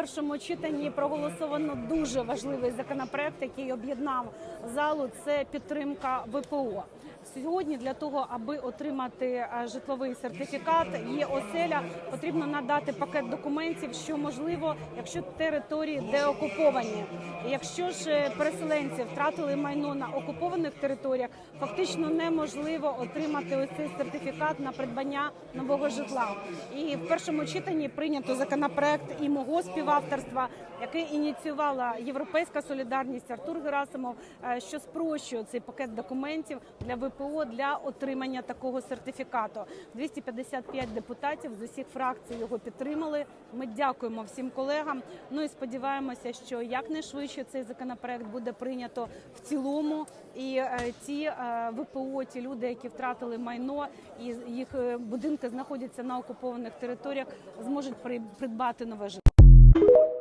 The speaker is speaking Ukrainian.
першому читанні проголосовано дуже важливий законопроект, який об'єднав залу. Це підтримка ВПО. Сьогодні для того, аби отримати е, житловий сертифікат, є оселя, потрібно надати пакет документів, що можливо, якщо території деокуповані. Якщо ж е, переселенці втратили майно на окупованих територіях, фактично неможливо отримати ось цей сертифікат на придбання нового житла. І в першому читанні прийнято законопроект і мого співавторства, який ініціювала Європейська солідарність Артур Герасимов, е, що спрощує цей пакет документів для ВПО для отримання такого сертифікату. 255 депутатів з усіх фракцій його підтримали. Ми дякуємо всім колегам. Ну і сподіваємося, що якнайшвидше цей законопроект буде прийнято в цілому, і е, ті е, ВПО, ті люди, які втратили майно, і їх е, будинки знаходяться на окупованих територіях, зможуть при- придбати нове житло.